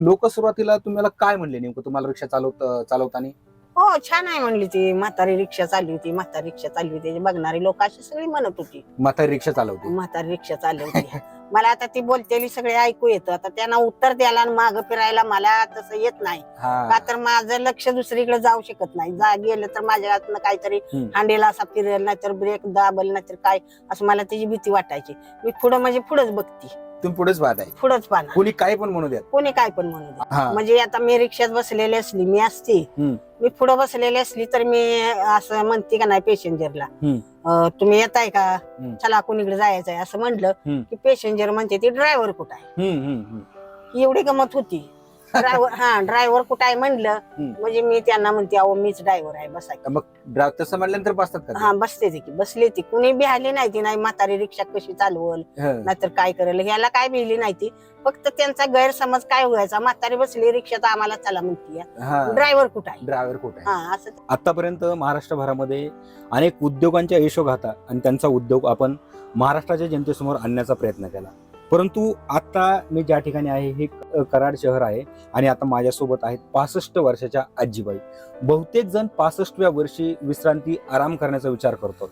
लोक सुरुवातीला तुम्हाला काय म्हणले नेमकं? तुम्हाला रिक्षा चालवत चालवताना? हो छान आहे म्हणली ती. म्हातारी रिक्षा चालली होती. म्हातारी रिक्षा चालली होती. बघणारी लोक अशी सगळी म्हणत होती. म्हातारी रिक्षा चालवते. म्हातारी रिक्षा चालवते मला आता ती बोलतेली सगळे ऐकू येतं. आता त्यांना उत्तर द्यायला आणि मागं फिरायला मला तसं येत नाही. का तर माझं लक्ष दुसरीकडे जाऊ शकत नाही. जा गेलं तर माझ्या हातनं काहीतरी. हांडेला असा फिरेल नाहीतर ब्रेक दाबल नाहीतर काय? असं मला त्याची भीती वाटायची. मी पुढं म्हणजे पुढंच बघती. तुम्ही पुढेच पाहत आहे पुढंच पाहणार कोणी काय पण म्हणू द्या कोणी काय पण म्हणू दे हा म्हणजे आता मी रिक्षात बसलेली असली मी असती हम्म. मी पुढे बसलेली असली तर मी असं म्हणते का नाही पॅसेंजरला हम्म. तुम्ही येताय का हम्म. चला कोणीकडे जायचंय असं म्हटलं हम्म. की पॅसेंजर म्हणते ती ड्रायव्हर कुठं आहे हम्म, हम्म, हम्म. एवढी गमत होती ड्रायव्हर हा ड्रायव्हर कुठं आहे म्हणलं हम्म. म्हणजे मी त्यांना म्हणते अहो मीच ड्रायव्हर आहे बसाय मग तसं म्हणल्यानंतर बसतात का? हा बसते ती की बसली ती. कुणी बिहाली नाही ती नाही म्हातारी रिक्षा कशी चालवल हा. नाहीतर काय करेल ह्याला काय बिहली नाही ती. फक्त त्यांचा गैरसमज काय व्हायचा म्हातारी बसली रिक्षात आम्हाला चला म्हणती हा. ड्रायव्हर कुठं आहे? ड्रायव्हर कुठे आहे? हा असं. आतापर्यंत महाराष्ट्रभरामध्ये अनेक उद्योगांच्या यशोगाथा आणि त्यांचा उद्योग आपण महाराष्ट्राच्या जनतेसमोर आणण्याचा प्रयत्न केला. परंतु आता मी ज्या ठिकाणी आहे हे कराड शहर आहे आणि आता माझ्यासोबत आहेत पासष्ट वर्षाच्या आजीबाई. बहुतेक जण पासष्टव्या वर्षी विश्रांती आराम करण्याचा विचार करतो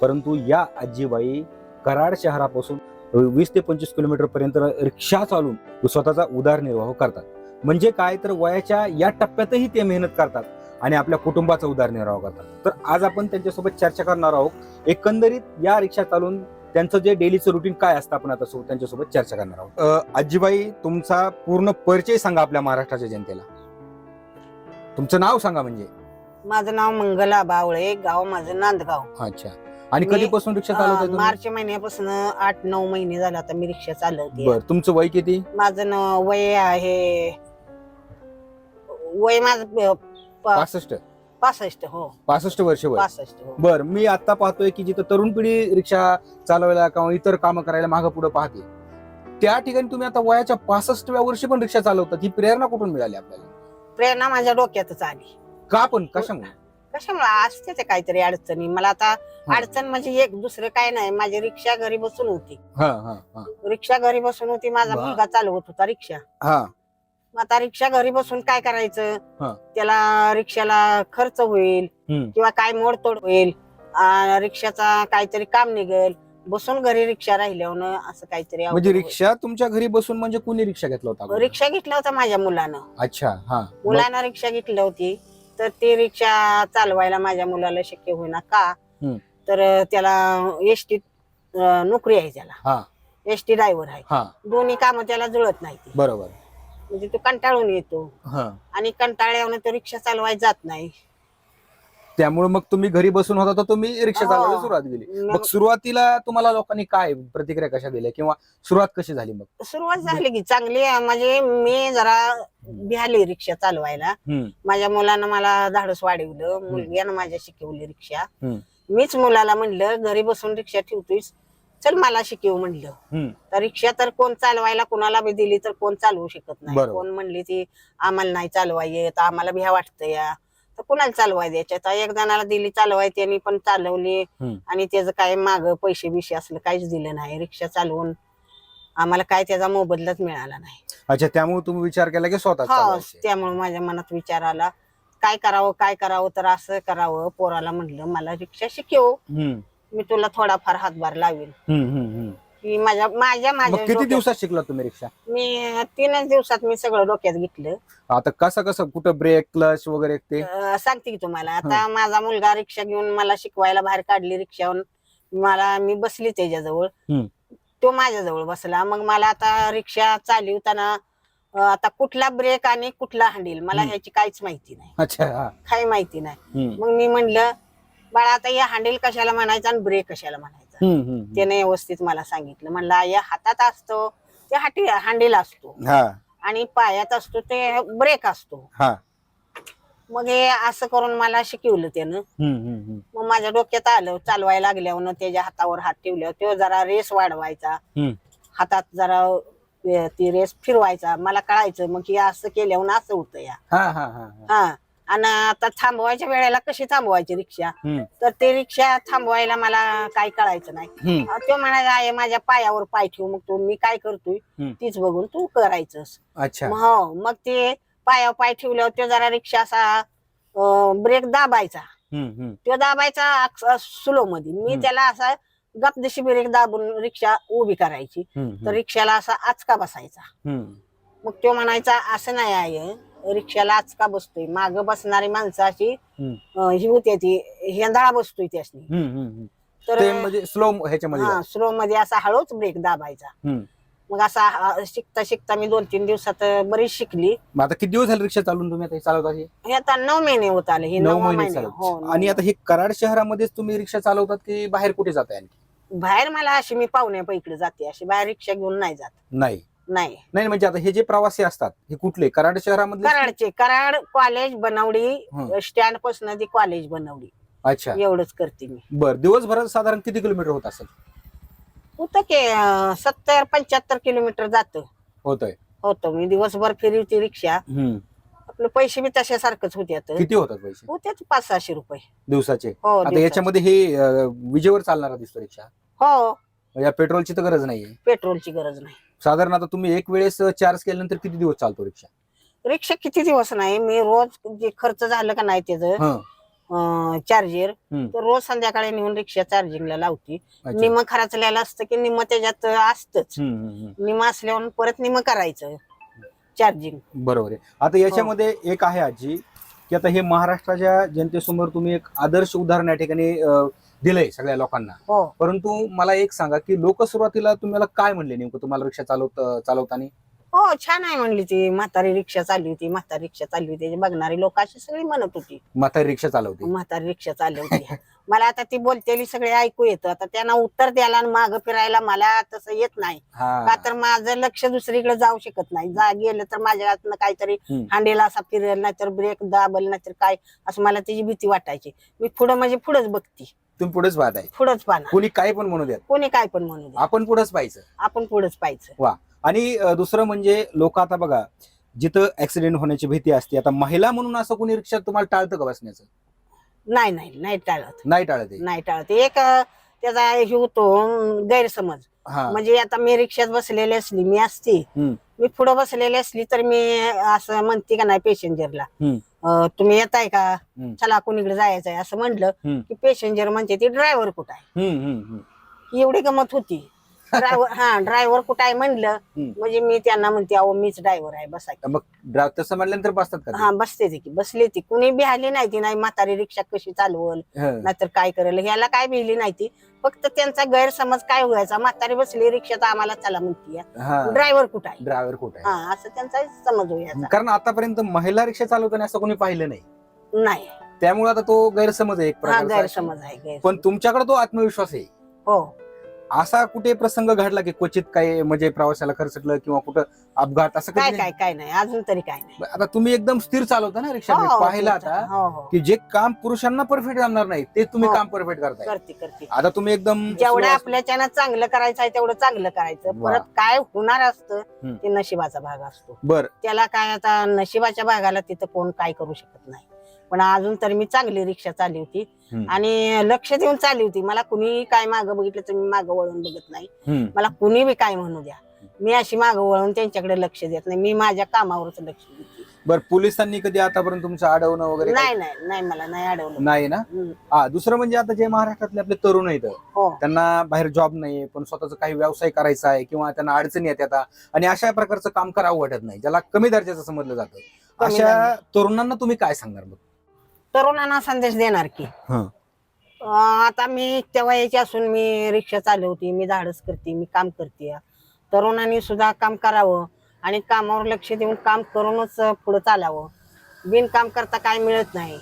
परंतु या आजीबाई कराड शहरापासून वीस ते पंचवीस किलोमीटर पर्यंत रिक्षा चालून स्वतःचा उदरनिर्वाह करतात. म्हणजे काय तर वयाच्या या टप्प्यातही ते मेहनत करतात आणि आपल्या कुटुंबाचा उदरनिर्वाह करतात. तर आज आपण त्यांच्यासोबत चर्चा करणार आहोत. एकंदरीत या रिक्षा चालून त्यांचं जे डेलीचं रुटीन काय असतं आपण आता सोबत त्यांच्यासोबत चर्चा करणार आहोत? अ, आजीबाई तुमचा पूर्ण परिचय सांगा आपल्या महाराष्ट्राच्या जनतेला. तुमचं नाव सांगा म्हणजे. माझं नाव मंगला बावळे गाव माझं नांदगाव. अच्छा. आणि कधीपासून रिक्षा तुम्ही? मार्च महिन्यापासून आठ नऊ महिने झाले आता मी रिक्षा चालवते बर तुमचं वय किती? माझं नाव वय आहे वय माझं पासष्ट. पासष्ट हो. पासष्ट वर्ष वय पासष्ट हो. बर मी आता पाहतोय की जिथं तरुण पिढी रिक्षा चालवायला किंवा इतर कामं करायला मागं पुढे पाहते त्या ठिकाणी तुम्ही आता वयाच्या पासष्टव्या वर्षी पण रिक्षा चालवतात ही प्रेरणा कुठून मिळाली आपल्याला? प्रेरणा माझ्या डोक्यातच आली. का पण? कशामुळे? कशामुळे? असते ते काहीतरी अडचणी. मला आता अडचण म्हणजे एक दुसरं काय नाही. माझी रिक्षा घरी बसून होती. हा हा हा. रिक्षा घरी बसून होती. माझा वा. मुलगा चालवत होता रिक्षा. हा. मग आता रिक्षा घरी बसून काय हा. करायचं त्याला रिक्षाला खर्च होईल हम्म. किंवा काय मोडतोड होईल. आ, रिक्षाचा काहीतरी काम निघेल. बसून घरी रिक्षा राहिल्यावर असं काहीतरी म्हणजे अवघड रिक्षा तुमच्या घरी बसून म्हणजे कुणी रिक्षा घेतला होता होईल. अगोदर? रिक्षा घेतला होता माझ्या मुलानं. अच्छा हा. मग- मुलानं रिक्षा घेतली होती. तर ती रिक्षा चालवायला माझ्या मुलाला शक्य होईना का? हम्म. तर त्याला एसटी नोकरी आहे त्याला. हा. एसटी ड्रायव्हर आहे. हा. दोन्ही कामं त्याला जुळत नाही बरोबर. म्हणजे तो कंटाळून येतो. हा. आणि कंटाळ्यावर तो रिक्षा चालवायला जात नाही. त्यामुळे मग तुम्ही घरी बसून होता तर तुम्ही रिक्षा हो. चालवायला सुरुवात केली. मग मग सुरुवातीला तुम्हाला लोकांनी काय प्रतिक्रिया कशा दिल्या? किंवा सुरुवात कशी झाली मग? सुरुवात झाली की चांगली आहे. म्हणजे मी जरा बिहाली रिक्षा चालवायला. हम्म, माझ्या मुलानं मला धाडस वाढवलं. मुलग्यानं माझ्या शिकवली रिक्षा. हम्म. मीच मुलाला म्हणलं घरी बसून रिक्षा ठेवतोयस चल मला शिकव म्हणलं. हम्म. तर रिक्षा तर कोण चालवायला कोणाला बी दिली तर कोण चालवू शकत नाही. बरोबर. कोण म्हणली ती आम्हाला नाही चालवाय येत आम्हाला भ्या वाटतं या. तर कुणाला चालवाय द्यायच्या? तर एक जणाला दिली चालवाय त्यांनी पण चालवली. हम्म. आणि त्याचं काय माग पैसे बिशे असलं काहीच दिलं नाही. रिक्षा चालवून आम्हाला काय त्याचा मोबदलाच मिळाला नाही. अच्छा त्यामुळे तुम्ही विचार केला की स्वतः हो चालवायचे. त्यामुळे माझ्या मनात विचार आला. काय करावं काय करावं? तर असं करावं. पोराला म्हणलं मला रिक्षा शिकव. हम्म, मी तुला थोडाफार हातभार लावेल हम्म, हम्म, हम्म. की माझ्या माझ्या मग माझ्या किती डोक्यात- दिवसात शिकला तुम्ही रिक्षा? मी तीनच दिवसात मी सगळं डोक्यात घेतलं. आता कसं कसं कुठं ब्रेक क्लच वगैरे ते? अं, सांगते की तुम्हाला. आता माझा मुलगा रिक्षा घेऊन मला शिकवायला बाहेर काढली रिक्षावरून. मला मी बसली त्याच्याजवळ. हम्म. तो माझ्याजवळ बसला. मग मला आता रिक्षा चालवताना अं, आता कुठला ब्रेक आणि कुठला हँडल मला हम्म. ह्याची काहीच माहिती नाही. अच्छा हा. काही माहिती नाही. हम्म, मग मी म्हणलं बाळा आता या हँडल कशाला म्हणायचा आणि ब्रेक कशाला म्हणायचा. त्याने व्यवस्थित मला सांगितलं. म्हणलं या हातात असतो ते हाटी हँडल असतो. हा. आणि पायात असतो ते ब्रेक असतो. हा. मग हे असं करून मला शिकवलं त्यानं. मग माझ्या डोक्यात आलं चालवायला लागल्यावर त्याच्या हातावर हात ठेवल्यावर तो जरा रेस वाढवायचा. हातात जरा ती रेस फिरवायचा. मला कळायचं मग हे असं केल्यावर असं होतं या. हा हा हा हा. हा. आणि आता थांबवायच्या वेळेला कशी थांबवायची रिक्षा? हम्म, तर ते रिक्षा थांबवायला मला काही कळायचं नाही. हम्म, अं, तो म्हणाला आहे माझ्या पायावर पाय ठेवू मग तू मी काय करतोय हम्म. तीच बघून तू करायचंस. अच्छा. मग हो मग ते पायावर पाय ठेवल्यावर तो जरा रिक्षा असा ब्रेक दाबायचा. हम्म, हम्म, तो दाबायचा स्लो मध्ये मी हम्म. त्याला असा गपदिशी ब्रेक दाबून रिक्षा उभी करायची. हम्म, तर रिक्षाला असा आचका बसायचा. हम्म, मग तो म्हणायचा असं नाही आहे रिक्षाला आचका बसतोय? माग बसणारी माणसं अशी हम्म. अं, ही होती ती हेंदाळा बसतोय त्यासनी. हम्म, हम्म, हम्म. तर म्हणजे स्लो ह्याच्यामध्ये हा स्लो मध्ये असा हळूच ब्रेक दाबायचा. हम्म. मग असा अं, शिकता शिकता मी दोन तीन दिवसात बरीच शिकली. मग आता किती दिवस झाले रिक्षा चालून तुम्ही आता हे चालवता हे? हे आता नऊ महिने होत आले हे नऊ महिने हो चालवत आणि आता हे कराड शहरामध्येच तुम्ही रिक्षा चालवतात की बाहेर कुठे जाताय आणखी? बाहेर मला अशी मी पाहुण्यापैकडे जाते अशी बाहेर रिक्षा घेऊन नाही जात. नाही. नाही. नाही म्हणजे आता हे जे प्रवासी असतात हे कुठले? कराड शहरामधले? कराडचे. कराड कॉलेज बनवली हं. स्टँडपासून ती कॉलेज बनवली अच्छा. एवढंच करते मी. बर दिवसभरात साधारण किती किलोमीटर होत असेल? होतं की सत्तर पंच्याहत्तर किलोमीटर जात. होतंय. होतो. मी दिवसभर फिरवती रिक्षा. हम्म. आपले पैसे बी तशा सारखंच होते किती होतात पैसे? होतेच पाच सहाशे रुपये. दिवसाचे. हो आता दिवसाचे. याच्यामध्ये हे अं, विजेवर चालणारा दिसतो रिक्षा. हो. या पेट्रोलची तर गरज नाहीये. पेट्रोलची गरज नाही. साधारण आता तुम्ही एक वेळेस चार्ज केल्यानंतर किती दिवस चालतो रिक्षा? रिक्षा किती दिवस नाही मी रोज जे खर्च झालं का नाही त्याचं हं, चार्जर. तर रोज संध्याकाळी नेऊन रिक्षा चार्जिंगला लावती. अच्छा. निम खर्चलेलं असतं की निम त्याच्यात असतच. निम असल्यावर परत निम करायचं चार्जिंग. बरोबर आहे. आता याच्यामध्ये एक आहे आजी की आता हे महाराष्ट्राच्या जनतेसमोर तुम्ही एक आदर्श उदाहरण या ठिकाणी अं, दिलंय सगळ्या लोकांना. हो. परंतु मला एक सांगा की लोक सुरुवातीला तुम्हाला काय म्हणले नेमकं? तुम्हाला रिक्षा चालवत चालवताना? हो छान आहे म्हणली ती. म्हातारी रिक्षा चालली होती म्हातारी रिक्षा चालली होती. बघणारी लोक अशी सगळी म्हणत होती. म्हातारी रिक्षा चालवते. म्हातारी रिक्षा चालवते मला आता ती बोलतेली सगळे ऐकू येतं. आता त्यांना उत्तर द्यायला आणि मागं फिरायला मला तसं येत नाही. का हा तर माझं लक्ष दुसरीकडे जाऊ शकत नाही. जा गेलं तर माझ्या हातनं काहीतरी हम्म. हांडेला असा फिरेल नाहीतर ब्रेक दाबल नाहीतर काय? असं मला त्याची भीती वाटायची. मी पुढं म्हणजे पुढंच बघती. तुम्ही पुढेच पाहताय. पुढंच पाहणार. कोणी काय पण म्हणू द्या कोणी काय पण म्हणू दे आपण पुढंच पाहायचं. आपण पुढंच पाहायचं. आणि अं, दुसरं म्हणजे लोक आता बघा जिथं ऍक्सिडेंट होण्याची भीती असते आता महिला म्हणून असं कोणी रिक्षात तुम्हाला टाळतं का बसण्याचं? नाही नाही नाही टाळत. नाही टाळत आहे. नाही टाळत. एक अं, त्याचा हे होतो गैरसमज हा म्हणजे आता मी रिक्षात बसलेली असली मी असती हम्म. मी पुढे बसलेली असली तर मी असं म्हणते का नाही पेसेंजरला हम्म. अं, तुम्ही येताय का हम्म. चला कोणीकडे जायचंय असं म्हटलं हम्म. की पेसेंजर म्हणते ती ड्रायव्हर कुठं आहे हम्म, हम्म, हम्म. एवढी गमत होती ड्रायव्हर हा ड्रायव्हर कुठं आहे म्हणलं हम्म. म्हणजे मी त्यांना म्हणते अहो मीच ड्रायव्हर आहे बसाय मग ड्रा- तसं म्हणल्यानंतर बसतात का? हा बसते ती की बसली ती. कुणी बिहाली नाही ती नाही म्हातारी रिक्षा कशी चालवल हं. नाहीतर काय करेल ह्याला काय बिहली नाही ती. फक्त त्यांचा गैरसमज काय व्हायचा म्हातारी बसली रिक्षात आम्हाला चला म्हणती हा. ड्रायव्हर कुठं आहे? ड्रायव्हर कुठे आहे? हा असं त्यांचा समज व्हायचा. कारण आतापर्यंत महिला रिक्षा चालवताना असं कोणी पाहिलं नाही. नाही. त्यामुळे आता तो गैरसमज आहे एक हा प्रकारचा. गैरसमज आहे. पण तुमच्याकडे तो आत्मविश्वास आहे. हो. असा कुठे प्रसंग घडला की क्वचित काही म्हणजे प्रवासाला खर्चटलं किंवा कुठं अपघात असं काय कधी काय काय नाही अजून तरी काय नाही. आता तुम्ही एकदम स्थिर चालवता ना रिक्षा मी हो, पाहिलं आता हो हो. की जे काम पुरुषांना परफेक्ट जमणार नाही ते तुम्ही हो. काम परफेक्ट करताय. करते करते. आता तुम्ही एकदम जेवढं आपल्याच्यानं चांगलं करायचं आहे तेवढं चांगलं करायचं. वा. परत काय होणार असतं. ते नशिबाचा भाग असतो. बर. त्याला काय आता नशिबाच्या भागाला तिथं कोण काय करू शकत नाही. पण अजून तर मी चांगली रिक्षा चालली होती. हम्म. आणि लक्ष देऊन चालली होती. मला कुणी काय मागं बघितलं तर मी मागं वळून बघत नाही. हम्म. मला कुणी बी काय म्हणू द्या. मी अशी मागं वळून त्यांच्याकडे लक्ष देत नाही. मी माझ्या कामावरच लक्ष देते. बर पोलिसांनी कधी आतापर्यंत तुमचं अडवणं वगैरे काही- नाही नाही नाही मला नाही अडवलं. नाही ना? हम्म. हा दुसरं म्हणजे आता जे महाराष्ट्रातले आपले तरुण आहेत हो. त्यांना बाहेर जॉब नाही पण स्वतःचा काही व्यवसाय करायचा आहे किंवा त्यांना अडचणी येत येतात आणि अशा प्रकारचं काम करावं वाटत नाही ज्याला कमी दर्जाचं समजलं जातं. अशा. तरुणांना तुम्ही काय सांगणार मग? तरुणांना संदेश देणार की. हं. अं, आता मी तेव्हा याची असून मी रिक्षा चालवते मी धाडस करते मी काम करते. तरुणांनी सुद्धा काम करावं आणि कामावर लक्ष देऊन काम करूनच पुढे चालावं. बिनकाम करता काय मिळत नाही.